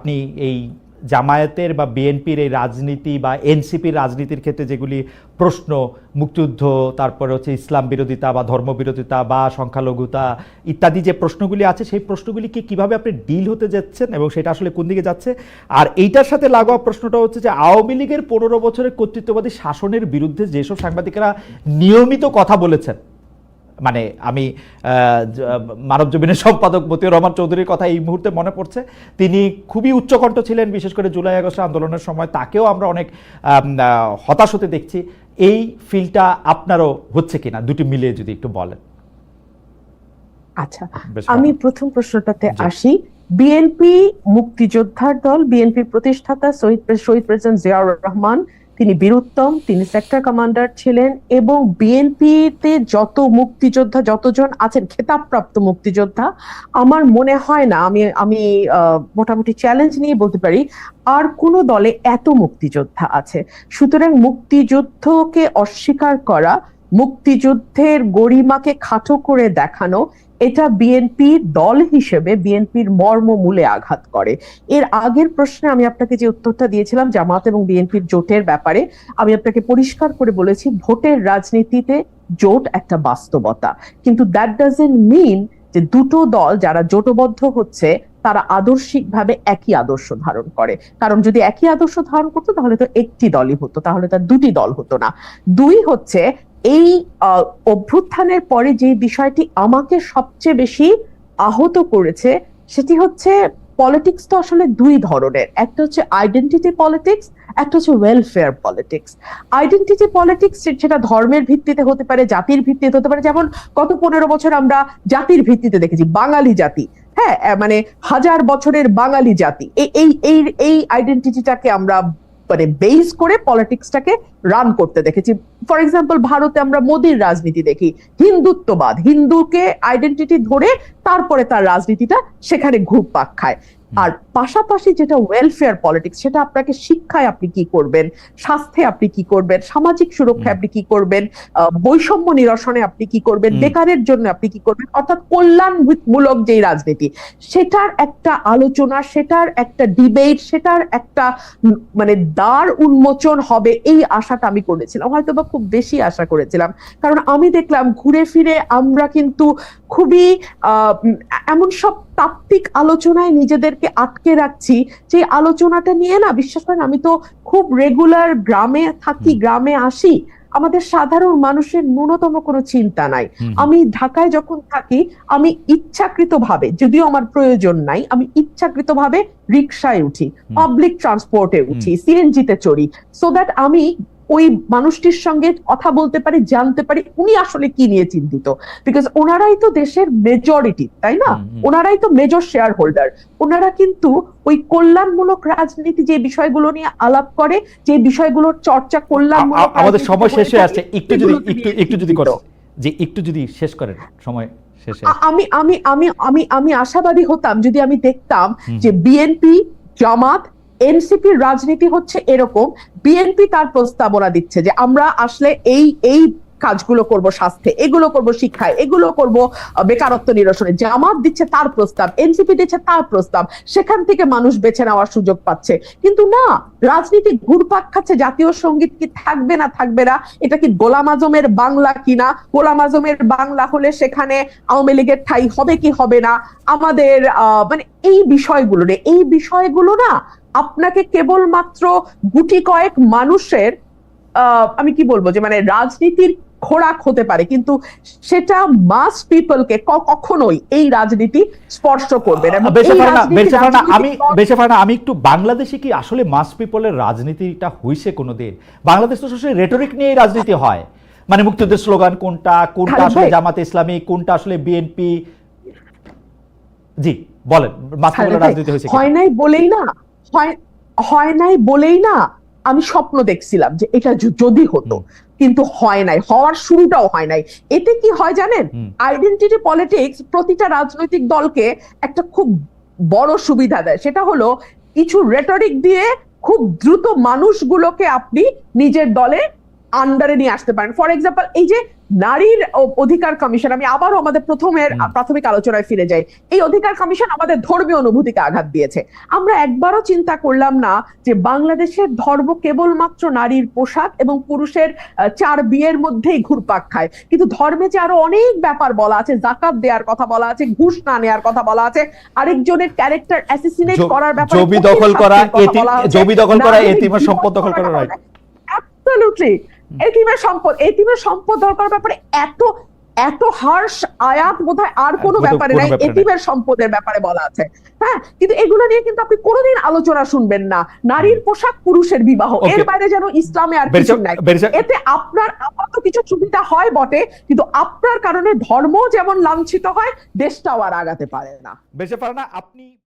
আপনি এই জামায়াতের বা বিএনপির এই রাজনীতি বা এনসিপির রাজনীতির ক্ষেত্রে যেগুলি প্রশ্ন, মুক্তিযুদ্ধ, তারপরে হচ্ছে ইসলাম বিরোধিতা বা ধর্ম বিরোধিতা বা সংখ্যালঘুতা ইত্যাদি যে প্রশ্নগুলি আছে, সেই প্রশ্নগুলিকে কীভাবে আপনি ডিল হতে যাচ্ছেন এবং সেটা আসলে কোন দিকে যাচ্ছে? আর এইটার সাথে লাগোয়া প্রশ্নটা হচ্ছে যে আওয়ামী লীগের পনেরো বছরের কর্তৃত্ববাদী শাসনের বিরুদ্ধে যেসব সাংবাদিকেরা নিয়মিত কথা বলেছেন মানে আমি মানব জমিনের সম্পাদক মতিউর রহমান চৌধুরীর কথা এই মুহূর্তে মনে পড়ছে। তিনি খুবই উচ্চকণ্ঠ ছিলেন বিশেষ করে জুলাই আগস্ট আন্দোলনের সময়। তাকেও আমরা অনেক হতাশ হতে দেখছি। এই ফিলটা আপনারও হচ্ছে কিনা? দুটি মিলিয়ে যদি একটু বলেন। আচ্ছা আমি প্রথম প্রশ্নটাতে আসি। বিএনপি মুক্তিযোদ্ধার দল বিএনপির প্রতিষ্ঠাতা শহীদ শহীদ প্রেসিডেন্ট জিয়াউর রহমান তিনি বীরুত্তম, তিনি সেক্টর কমান্ডার ছিলেন এবং বিএনপিতে যত মুক্তিযোদ্ধা যতজন আছেন, খেতাবপ্রাপ্ত মুক্তিযোদ্ধা, আমার মনে হয় না, আমি আমি মোটামুটি চ্যালেঞ্জ নিয়ে বলতে পারি, আর কোন দলে এত মুক্তিযোদ্ধা আছে। সুতরাং মুক্তিযুদ্ধকে অস্বীকার করা, মুক্তিযুদ্ধের গরিমাকে খাটো করে দেখানো এটা বিএনপির দল হিসেবে বিএনপির মর্মমূলে আঘাত করে। এর আগের প্রশ্নে আমি আপনাকে যে উত্তরটা দিয়েছিলাম, জামাত এবং বিএনপির জোটের ব্যাপারে, আমি আপনাকে পরিষ্কার করে বলেছি, ভোটের রাজনীতিতে জোট একটা বাস্তবতা। কিন্তু দ্যাট ডাজেন্ট মিন যে দুটো দল যারা জোটবদ্ধ হচ্ছে, তারা আদর্শিকভাবে একই আদর্শ ধারণ করে। কারণ যদি একই আদর্শ ধারণ করতো, তাহলে তো একটি দলই হতো, তাহলে তার দুটি দল হতো না। দুই হচ্ছে এই অভ্যুত্থানের পরে যে বিষয়টি আমাকে সবচেয়ে বেশি আহত করেছে, সেটি হচ্ছে পলিটিক্স তো আসলে দুই ধরনের। একটা হচ্ছে আইডেন্টিটি পলিটিক্স একটা হচ্ছে ওয়েলফেয়ার পলিটিক্স আইডেন্টিটি পলিটিক্স সেটা ধর্মের ভিত্তিতে হতে পারে, জাতির ভিত্তিতে হতে পারে। যেমন গত পনেরো বছর আমরা জাতির ভিত্তিতে দেখেছি, বাঙালি জাতি। হ্যাঁ মানে হাজার বছরের বাঙালি জাতি। এই- এই এই এই আইডেন্টিটিটাকে আমরা মানে বেস করে পলিটিক্সটাকে রান করতে দেখেছি। ফর এক্সাম্পল ভারতে আমরা মোদির রাজনীতি দেখি। হিন্দুত্ববাদ। হিন্দুকে আইডেন্টিটি ধরে তারপরে তার রাজনীতিটা সেখানে ঘুরপাক খায়। আর পাশাপাশি যেটা ওয়েলফেয়ার পলিটিক্স সেটা আপনাকে শিক্ষায় আপনি কি করবেন? স্বাস্থ্যে আপনি কি করবেন? সামাজিক সুরক্ষায় আপনি কি করবেন? বৈষম্য নিরসনে আপনি কি করবেন? বেকারের জন্য আপনি কি করবেন? অর্থাৎ কল্যাণমূলক যেই রাজনীতি সেটার একটা আলোচনা সেটার একটা ডিবেট সেটার একটা মানে দ্বার উন্মোচন হবে এই আশাটা আমি করেছিলাম। হয়তো বা খুব বেশি আশা করেছিলাম। কারণ আমি দেখলাম ঘুরে ফিরে আমরা কিন্তু খুবই এমন সব তাত্ত্বিক আলোচনায় নিজেদেরকে আটকে রাখছি। যে আলোচনাটা নিয়ে না বিশ্বাস করেন আমি তো খুব রেগুলার গ্রামে থাকি গ্রামে আসি আমাদের সাধারণ মানুষের ন্যূনতম কোনো চিন্তা নাই। আমি ঢাকায় যখন থাকি আমি ইচ্ছাকৃত ভাবে যদিও আমার প্রয়োজন নাই আমি ইচ্ছাকৃত ভাবে রিক্সায় উঠি পাবলিক ট্রান্সপোর্টে উঠি সিএনজিতে চড়ি। সো দ্যাট আমি ওই মানুষটির সঙ্গে কথা বলতে পারি জানতে পারি উনি আসলে কি নিয়ে চিন্তিত। বিকজ ওনারাই তো দেশের মেজরিটি তাই না। ওনারাই তো মেজর শেয়ার হোল্ডার ওনারা কিন্তু ওই কল্যাণমূলক রাজনীতি যে বিষয়গুলো নিয়ে আলাপ করে যে বিষয়গুলোর চর্চা আ- আমাদের সময় শেষ হয়ে আসছে একটু যদি একটু একটু যদি করো। যে একটু যদি শেষ করেন সময় শেষে। আমি আমি আমি আমি আমি আশাবাদী হতাম যদি আমি দেখতাম যে বিএনপি জামাত এনসিপির রাজনীতি হচ্ছে এরকম বিএনপি তার প্রস্তাবনা দিচ্ছে যে আমরা আসলে এই এই কাজগুলো করব স্বাস্থ্যে, এগুলো করব শিক্ষায়, এগুলো করব বেকারত্ব নিরসনে। জামাত দিচ্ছে তার প্রস্তাব, এনসিপি দিচ্ছে তার প্রস্তাব, সেখান থেকে মানুষ বেছে নেওয়ার সুযোগ পাচ্ছে। কিন্তু না, রাজনীতি ঘুরপাক খাচ্ছে, জাতীয় সংগীত কি থাকবে না থাকবে না, এটা কি গোলাম আজমের বাংলা কিনা? গোলাম আজমের বাংলা হলে সেখানে আওয়ামী লীগের ঠাই হবে কি হবে না? আমাদের মানে এই বিষয়গুলো রে এই বিষয়গুলো না, আপনাকে কেবলমাত্র গুটি কয়েক মানুষের আমি কি বলব যে মানে রাজনীতির খোরাক হতে পারে কিন্তু সেটা মাস পিপলকে কখনোই এই রাজনীতি স্পর্শ করবে না। আমি বেশে পারে আমি একটু বাংলাদেশে কি আসলে মাস পিপলের রাজনীতিটা হইছে কোনোদিন? বাংলাদেশ তো সবসময় রেটরিক নিয়েই রাজনীতি হয়। মানে মুক্তিযুদ্ধের স্লোগান কোনটা কোনটা আসলে। জামাতে ইসলামী কোনটা আসলে বিএনপি জি বলেন মাস পিপলের রাজনীতি হয়েছে হয় নাই বলেই না হয় হয় নাই বলেই না আমি স্বপ্ন দেখছিলাম যে এটা যদি হতো। কিন্তু হয় নাই হওয়ার শুরুটাও হয় নাই। এতে কি হয় জানেন। আইডেন্টিটি পলিটিক্স প্রতিটা রাজনৈতিক দলকে একটা খুব বড় সুবিধা দেয়। সেটা হলো কিছু রেটরিক দিয়ে খুব দ্রুত মানুষগুলোকে আপনি নিজের দলে আন্ডারে নিয়ে আসতে পারেন। ফর এক্সাম্পল এই যে নারীর অধিকার কমিশন আমি আবারও আমাদের প্রথমের প্রাথমিক আলোচনায় ফিরে যাই। এই অধিকার কমিশন আমাদের ধর্মীয় অনুভূতিকে আঘাত দিয়েছে। আমরা একবারও চিন্তা করলাম না যে বাংলাদেশের ধর্ম কেবলমাত্র নারীর পোশাক এবং পুরুষের চার বিয়ের মধ্যেই ঘুরপাক খায়। কিন্তু ধর্মে যে আরও অনেক ব্যাপার বলা আছে জাকাত দেওয়ার কথা বলা আছে ঘুষ না নেওয়ার কথা বলা আছে আরেকজনের ক্যারেক্টার অ্যাসিসিনেট করার ব্যাপারে জমি দখল করা। জমি দখল করা, এতিমের সম্পদ দখল করা, অ্যাবসলিউটলি এটিমের সম্পদ এটিমের সম্পদ দরকার ব্যাপারে এত এত হার্শ আয়াত বোধহয় আর কোনো ব্যাপারে নাই। এটিমের সম্পদের ব্যাপারে বলা আছে। হ্যাঁ কিন্তু এগুলো নিয়ে কিন্তু আপনি কোনোদিন আলোচনা শুনবেন না। নারীর পোশাক পুরুষের বিবাহ। এর বাইরে যেন ইসলামে আর কিছু নাই। এতে আপনার আপাতত কিছু সুবিধা হয় বটে কিন্তু আপনার কারণে ধর্ম যেমন লাঞ্ছিত হয় দেশটাও আর আগাতে পারে না। বেরিসা ফারহানা, আপনি